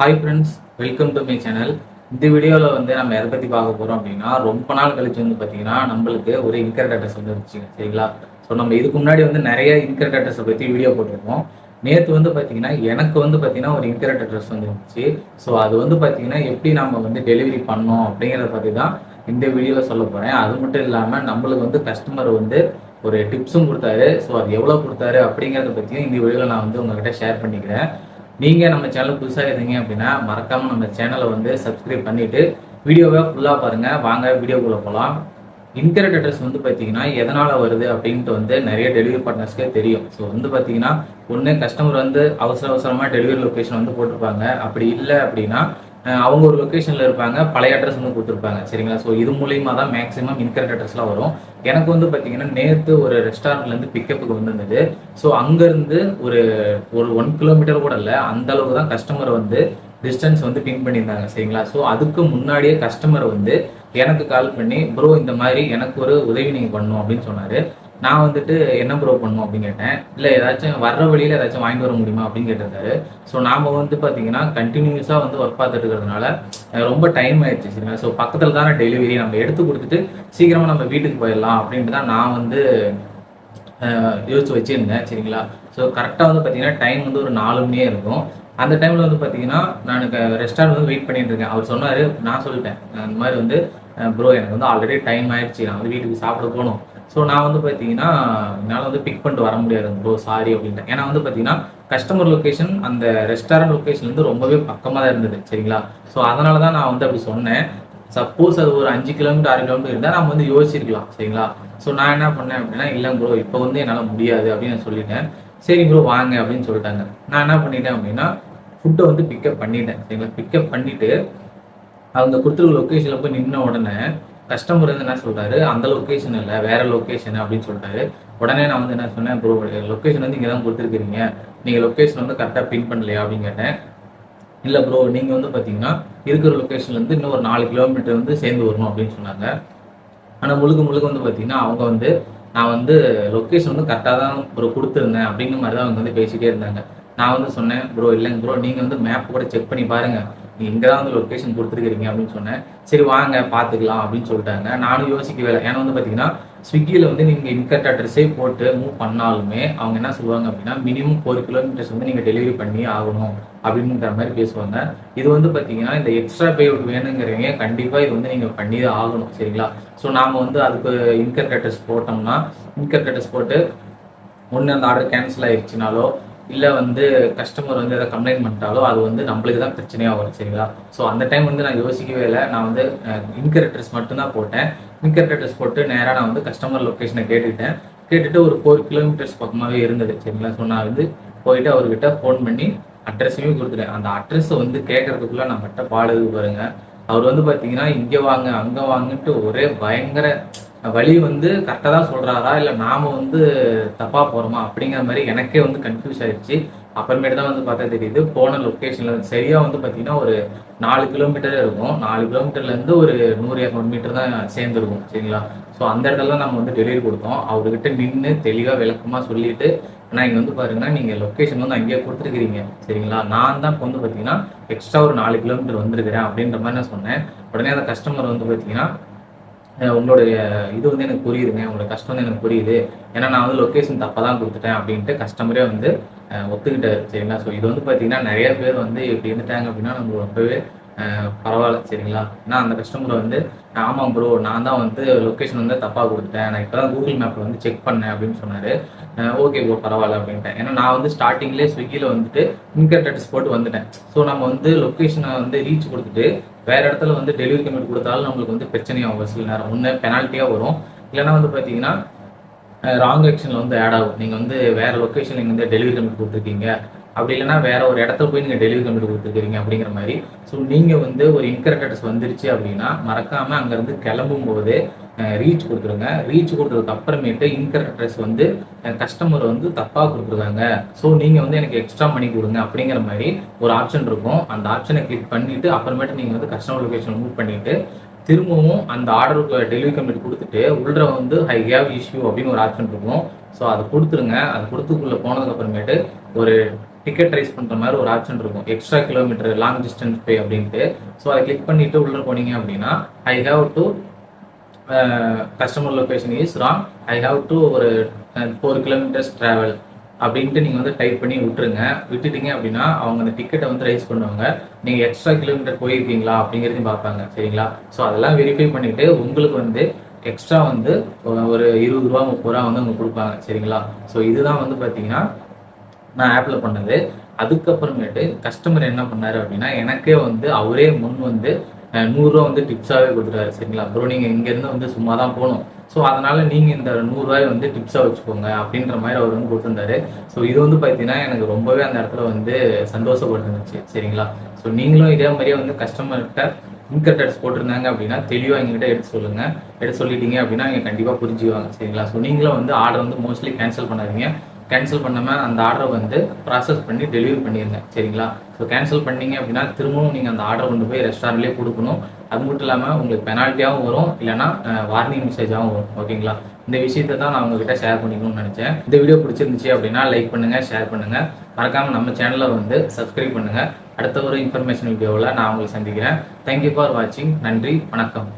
Hi friends welcome to my channel இந்த வீடியோவில் வந்து நம்ம எதை பற்றி பார்க்க போகிறோம் அப்படின்னா ரொம்ப நாள் கழிச்சு வந்து பார்த்தீங்கன்னா நம்மளுக்கு ஒரு இன்கரெக்ட் அட்ரஸ் வந்து இருந்துச்சுங்க சரிங்களா? ஸோ நம்ம இதுக்கு முன்னாடி வந்து நிறைய இன்கரெக்ட் அட்ரஸை பற்றி வீடியோ போட்டிருக்கோம் நேற்று வந்து பார்த்தீங்கன்னா எனக்கு வந்து பார்த்தீங்கன்னா ஒரு இன்கரெக்ட் அட்ரஸ் வந்து இருந்துச்சு. ஸோ அது வந்து பார்த்தீங்கன்னா எப்படி நம்ம வந்து டெலிவரி பண்ணோம் அப்படிங்கிறத பற்றி தான் இந்த வீடியோவில் சொல்ல போகிறேன் அது மட்டும் இல்லாமல் நம்மளுக்கு வந்து கஸ்டமர் வந்து ஒரு டிப்ஸும் கொடுத்தாரு. ஸோ அது எவ்வளோ கொடுத்தாரு அப்படிங்கிறத பற்றியும் இந்த வீடியோவில் நான் வந்து உங்ககிட்ட ஷேர் பண்ணிக்கிறேன். நீங்கள் நம்ம சேனல் புதுசாக இருந்தீங்க அப்படின்னா மறக்காமல் நம்ம சேனலை வந்து சப்ஸ்கிரைப் பண்ணிவிட்டு வீடியோவை ஃபுல்லாக பாருங்கள் வாங்க வீடியோக்குள்ளே போகலாம் இன்கரெக்ட் அட்ரஸ் வந்து பார்த்தீங்கன்னா எதனால் வருது அப்படின்ட்டு வந்து நிறைய டெலிவரி பார்ட்னர்ஸ்க்கே தெரியும். ஸோ வந்து பார்த்தீங்கன்னா ஒன்று கஸ்டமர் வந்து அவசர அவசரமாக டெலிவரி லொக்கேஷன் வந்து போட்டிருப்பாங்க. அப்படி இல்லை அப்படின்னா அவங்க ஒரு லொக்கேஷனில் இருப்பாங்க பழைய அட்ரஸ் வந்து கொடுத்துருப்பாங்க சரிங்களா? ஸோ இது மூலியமாக தான் மேக்ஸிமம் இன்கரெக்ட் அட்ரஸ்லாம் வரும். எனக்கு வந்து பார்த்தீங்கன்னா நேற்று ஒரு ரெஸ்டாரண்ட்லேருந்து பிக்கப்புக்கு வந்திருந்தது. ஸோ அங்கேருந்து ஒரு ஒரு ஒன் கிலோமீட்டர் கூட இல்லை அந்த அளவுக்கு தான் கஸ்டமர் வந்து டிஸ்டன்ஸ் வந்து பின் பண்ணியிருந்தாங்க சரிங்களா? ஸோ அதுக்கு முன்னாடியே கஸ்டமர் வந்து எனக்கு கால் பண்ணி ப்ரோ இந்த மாதிரி எனக்கு ஒரு உதவி நீங்கள் பண்ணணும் அப்படின்னு சொன்னார். நான் வந்துட்டு என்ன ப்ரோ பண்ணணும் அப்படின்னு கேட்டேன். இல்லை ஏதாச்சும் வர்ற வழியில் ஏதாச்சும் வாங்கிட்டு வர முடியுமா அப்படின்னு கேட்டிருந்தாரு. ஸோ நாம் வந்து பார்த்தீங்கன்னா கண்டினியூஸாக வந்து ஒர்க் பார்த்துட்டு இருக்கிறதுனால ரொம்ப டைம் ஆயிடுச்சு சரிங்களா? ஸோ பக்கத்தில் தானே டெலிவரி நம்ம எடுத்து கொடுத்துட்டு சீக்கிரமாக நம்ம வீட்டுக்கு போயிடலாம் அப்படின்ட்டு தான் நான் வந்து யோசிச்சு வச்சிருந்தேன் சரிங்களா? ஸோ கரெக்டாக வந்து பார்த்தீங்கன்னா டைம் வந்து ஒரு நாலு மணியே இருக்கும். அந்த டைமில் வந்து பார்த்தீங்கன்னா நான் ரெஸ்டாரண்ட் வந்து வெயிட் பண்ணிட்டு இருக்கேன். அவர் சொன்னார் நான் சொல்லிட்டேன் அந்த மாதிரி வந்து ப்ரோ எனக்கு வந்து ஆல்ரெடி டைம் ஆயிடுச்சு. நான் வந்து வீட்டுக்கு சாப்பிட போகணும். ஸோ நான் வந்து பார்த்தீங்கன்னா என்னால் வந்து பிக் பண்ணிட்டு வர முடியாது ப்ரோ சாரி அப்படின்ட்டு. ஏன்னா வந்து பார்த்தீங்கன்னா கஸ்டமர் லொக்கேஷன் அந்த ரெஸ்டாரண்ட் லொக்கேஷன்லேருந்து ரொம்பவே பக்கமாக தான் இருந்தது சரிங்களா? ஸோ அதனால தான் நான் வந்து அப்படி சொன்னேன். சப்போஸ் அது ஒரு அஞ்சு கிலோமீட்டர் ஆறு கிலோமீட்டர் இருந்தால் நம்ம வந்து யோசிச்சிருக்கலாம் சரிங்களா? ஸோ நான் என்ன பண்ணேன் அப்படின்னா இல்லை ப்ரோ இப்போ வந்து என்னால் முடியாது அப்படின்னு நான் சொல்லிட்டேன். சரி ப்ரோ வாங்க அப்படின்னு சொல்லிட்டாங்க. நான் என்ன பண்ணிட்டேன் அப்படின்னா ஃபுட்டை வந்து பிக்கப் பண்ணிட்டேன் சரிங்களா? பிக்கப் பண்ணிவிட்டு அவங்க கொடுத்துருக்க லொக்கேஷனில் போய் நின்ன உடனே கஸ்டமர் வந்து என்ன சொல்கிறாரு அந்த லொக்கேஷன் இல்லை வேற லொக்கேஷன் அப்படின்னு சொல்லிட்டாரு உடனே நான் வந்து என்ன சொன்னேன் ப்ரோ லொக்கேஷன் வந்து இங்கே தான் கொடுத்துருக்கீங்க நீங்கள் லொக்கேஷன் வந்து கரெக்டாக பின் பண்ணலையா அப்படின்னு கேட்டேன். இல்லை ப்ரோ நீங்கள் வந்து பார்த்தீங்கன்னா இருக்கிற லொக்கேஷன்லேருந்து இன்னும் ஒரு நாலு கிலோமீட்டர் வந்து சேர்ந்து வரணும் அப்படின்னு சொன்னாங்க. ஆனால் முழுக்க முழுக்க வந்து பார்த்தீங்கன்னா அவங்க வந்து நான் வந்து லொக்கேஷன் வந்து கரெக்டாக தான் ப்ரோ கொடுத்துருந்தேன் அப்படிங்கிற மாதிரி தான் அவங்க வந்து பேசிகிட்டே இருந்தாங்க. நான் வந்து சொன்னேன் ப்ரோ இல்லைங்க ப்ரோ நீங்கள் வந்து மேப் கூட செக் பண்ணி பாருங்கள் நீங்கள் இங்கே தான் வந்து லொக்கேஷன் கொடுத்துருக்கிறீங்க அப்படின்னு சொன்னேன். சரி வாங்க பார்த்துக்கலாம் அப்படின்னு சொல்லிட்டாங்க. நானும் யோசிக்க வேலை ஏன்னா வந்து பார்த்தீங்கன்னா ஸ்விக்கியில் வந்து நீங்கள் இன்கரெக்ட் அட்ரஸே போட்டு மூவ் பண்ணாலுமே அவங்க என்ன சொல்லுவாங்க அப்படின்னா மினிமம் ஃபோர் கிலோமீட்டர்ஸ் வந்து நீங்கள் டெலிவரி பண்ணி ஆகணும் அப்படின்ற மாதிரி பேசுவாங்க. இது வந்து பார்த்தீங்கன்னா இந்த எக்ஸ்ட்ரா பே அவுட் வேணுங்கிறவங்க கண்டிப்பாக இது வந்து நீங்கள் பண்ணி தான் ஆகணும் சரிங்களா? ஸோ நாம் வந்து அதுக்கு இன்கரெக்ட் அட்ரஸ் போட்டோம்னா இன்கரெக்ட் அட்ரஸ் போட்டு ஒன்று அந்த ஆர்டர் கேன்சல் ஆயிடுச்சுனாலோ இல்லை வந்து கஸ்டமர் வந்து எதாவது கம்ப்ளைண்ட் பண்ணிட்டாலோ அது வந்து நம்மளுக்கு தான் பிரச்சனையாக வரும் சரிங்களா? ஸோ அந்த டைம் வந்து நான் யோசிக்கவே இல்லை. நான் வந்து இன்கரெக்ட் அட்ரஸ் மட்டும்தான் போட்டேன். இன்கரெக்ட் அட்ரஸ் போட்டு நேராக நான் வந்து கஸ்டமர் லொக்கேஷனை கேட்டுக்கிட்டேன். கேட்டுட்டு ஒரு ஃபோர் கிலோமீட்டர்ஸ் பக்கமாகவே இருந்தது சரிங்களா? ஸோ நான் வந்து போயிட்டு அவர்கிட்ட ஃபோன் பண்ணி அட்ரஸையும் கொடுத்துட்டேன். அந்த அட்ரஸை வந்து கேட்கறதுக்குள்ள நான் பட்ட பாடுது பாருங்க. அவர் வந்து பார்த்தீங்கன்னா இங்கே வாங்க அங்கே வாங்கிட்டு ஒரே பயங்கர வழி வந்து கரெக்டாக தான் சொல்கிறாரா இல்லை நாம் வந்து தப்பாக போகிறோமா அப்படிங்கிற மாதிரி எனக்கே வந்து கன்ஃபியூஸ் ஆயிடுச்சு. அப்புறமேட்டு தான் வந்து பார்த்தா தெரியுது போன லொக்கேஷனில் சரியாக வந்து பார்த்தீங்கன்னா ஒரு நாலு கிலோமீட்டர் இருக்கும். நாலு கிலோமீட்டர்லேருந்து ஒரு நூறு இரநூறு மீட்டர் தான் சேர்ந்துருக்கும் சரிங்களா? ஸோ அந்த இடத்துல தான் நம்ம வந்து டெலிவரி கொடுத்தோம். அவர்கிட்ட நின்று தெளிவாக விளக்கமாக சொல்லிட்டு ஆனால் இங்கே வந்து பாருங்கன்னா நீங்கள் லொக்கேஷன் வந்து அங்கேயே கொடுத்துருக்கிறீங்க சரிங்களா? நான் தான் இப்போ வந்து பார்த்தீங்கன்னா எக்ஸ்ட்ரா ஒரு நாலு கிலோமீட்டர் வந்திருக்கிறேன் அப்படின்ற மாதிரி நான் சொன்னேன். உடனே அந்த கஸ்டமர் வந்து பார்த்தீங்கன்னா உங்களுடைய இது வந்து எனக்கு புரியுதுங்க உங்களோட கஷ்டம் வந்து எனக்கு புரியுது. ஏன்னா நான் வந்து லொக்கேஷன் தப்பாக தான் கொடுத்துட்டேன் அப்படின்ட்டு கஸ்டமரே வந்து ஒத்துக்கிட்டாரு. சரிங்களா? ஸோ இது வந்து பார்த்தீங்கன்னா நிறைய பேர் வந்து இப்படி இருந்துட்டாங்க அப்படின்னா நம்ம ரொம்பவே பரவாயில்ல. சரிங்களா? ஏன்னா அந்த கஸ்டமர் வந்து ஆமாம் ப்ரோ நான் தான் வந்து லொக்கேஷன் வந்து தப்பாக கொடுத்துட்டேன். நான் இப்போ தான் கூகுள் மேப்பில் வந்து செக் பண்ணேன் அப்படின்னு சொன்னார். ஓகே ப்ரோ பரவாயில்ல அப்படின்ட்டேன். ஏன்னா நான் வந்து ஸ்டார்டிங்லேயே ஸ்விக்கியில் வந்துட்டு இன்கரெக்ட் அட்ரஸ் போட்டு வந்துட்டேன். ஸோ நம்ம வந்து லொக்கேஷனை வந்து ரீச் கொடுத்துட்டு வேற இடத்துல வந்து டெலிவரி கமிட் கொடுத்தாலும் நம்மளுக்கு வந்து பிரச்சனையாகும் ஒரு சில நேரம் ஒன்று பெனால்ட்டியாக வரும். இல்லைன்னா வந்து பார்த்தீங்கன்னா ராங் ஆக்ஷனில் வந்து ஆட் ஆகும். நீங்கள் வந்து வேற லொக்கேஷன் நீங்கள் வந்து டெலிவரி கமிட் கொடுத்துருக்கீங்க. அப்படி இல்லைன்னா வேற ஒரு இடத்துல போய் நீங்கள் டெலிவரி கமிட் கொடுத்துருக்கீங்க அப்படிங்கிற மாதிரி. ஸோ நீங்கள் வந்து ஒரு இன்கரெக்ட் அட்ரஸ் வந்துருச்சு அப்படின்னா மறக்காமல் அங்கேருந்து கிளம்பும் போது ரீச் கொடுத்துருங்க. ரீச் கொடுத்ததுக்கு அப்புறமேட்டு இன்கரெக்ட் அட்ரஸ் வந்து கஸ்டமர் வந்து தப்பாக கொடுத்துருக்காங்க. ஸோ நீங்கள் வந்து எனக்கு எக்ஸ்ட்ரா மணி கொடுங்க அப்படிங்கிற மாதிரி ஒரு ஆப்ஷன் இருக்கும். அந்த ஆப்ஷனை கிளிக் பண்ணிவிட்டு அப்புறமேட்டு நீங்கள் வந்து கஸ்டமர் லொக்கேஷன் மூவ் பண்ணிவிட்டு திரும்பவும் அந்த ஆர்டருக்கு டெலிவரி கம்பெனி கொடுத்துட்டு உள்ள வந்து ஐ ஹேவ் இஷ்யூ அப்படின்னு ஒரு ஆப்ஷன் இருக்கும். ஸோ அதை கொடுத்துருங்க. அது கொடுத்துக்குள்ளே போனதுக்கு அப்புறமேட்டு ஒரு டிக்கெட் ரைஸ் பண்ணுற மாதிரி ஒரு ஆப்ஷன் இருக்கும். Extra kilometre long distance pay அப்படின்ட்டு. ஸோ அதை கிளிக் பண்ணிவிட்டு உள்ளே போனீங்க அப்படின்னா I have to customer location is wrong I have to ஒரு ஃபோர் கிலோமீட்டர்ஸ் ட்ராவல் அப்படின்ட்டு நீங்கள் வந்து டைப் பண்ணி விட்டுருங்க. விட்டுட்டீங்க அப்படின்னா அவங்க அந்த டிக்கெட்டை வந்து ரைஸ் பண்ணுவாங்க. நீங்கள் எக்ஸ்ட்ரா கிலோமீட்டர் போயிருக்கீங்களா அப்படிங்கிறதையும் பார்ப்பாங்க. சரிங்களா? ஸோ அதெல்லாம் வெரிஃபை பண்ணிவிட்டு உங்களுக்கு வந்து எக்ஸ்ட்ரா வந்து ஒரு இருபது ரூபா முப்பது ரூபா வந்து அவங்க கொடுப்பாங்க. சரிங்களா? ஸோ இதுதான் வந்து பார்த்தீங்கன்னா நான் ஆப்பில் பண்ணது. அதுக்கப்புறமேட்டு கஸ்டமர் என்ன பண்ணார் அப்படின்னா எனக்கே வந்து அவரே முன் வந்து நூறுரூவா வந்து டிப்ஸாகவே கொடுத்துட்டாரு. சரிங்களா? அப்புறம் நீங்கள் இங்கேருந்து வந்து சும்மா தான் போகணும். ஸோ அதனால நீங்கள் இந்த நூறுரூவாயை வந்து டிப்ஸாக வச்சுக்கோங்க அப்படின்ற மாதிரி அவர் வந்து கொடுத்துருந்தாரு. ஸோ இது வந்து பார்த்தீங்கன்னா எனக்கு ரொம்பவே அந்த இடத்துல வந்து சந்தோஷப்பட்டுருந்துச்சு சரிங்களா? ஸோ நீங்களும் இதே மாதிரியே வந்து கஸ்டமர்கிட்ட இன்கர்டட்ஸ் போட்டிருந்தாங்க அப்படின்னா தெளிவாக எங்ககிட்ட எடுத்து சொல்லுங்கள் எடுத்து சொல்லிட்டீங்க அப்படின்னா இங்கே கண்டிப்பாக புரிஞ்சுவாங்க சரிங்களா? ஸோ நீங்களும் வந்து ஆர்டர் வந்து மோஸ்ட்லி கேன்சல் பண்ணாதீங்க. கேன்சல் பண்ணாமல் அந்த ஆர்டரை வந்து ப்ராசஸ் பண்ணி டெலிவரி பண்ணிடுங்க சரிங்களா? ஸோ கேன்சல் பண்ணீங்க அப்படின்னா திரும்பவும் நீங்கள் அந்த ஆர்டர் கொண்டு போய் ரெஸ்டாரண்ட்லேயே கொடுக்கணும். அது மட்டும் இல்லாமல் உங்களுக்கு பெனால்ட்டியாகவும் வரும். இல்லைனா வார்னிங் மெசேஜாகவும் வரும். ஓகேங்களா இந்த விஷயத்தை தான் நான் உங்ககிட்ட ஷேர் பண்ணிக்கணும்னு நினச்சேன். இந்த வீடியோ பிடிச்சிருந்துச்சு அப்படின்னா லைக் பண்ணுங்கள் ஷேர் பண்ணுங்கள் மறக்காமல் நம்ம சேனலை வந்து சப்ஸ்கிரைப் பண்ணுங்கள் அடுத்த ஒரு இன்ஃபர்மேஷன் வீடியோவில் நான் உங்களை சந்திக்கிறேன். தேங்க்யூ ஃபார் வாட்சிங் நன்றி வணக்கம்.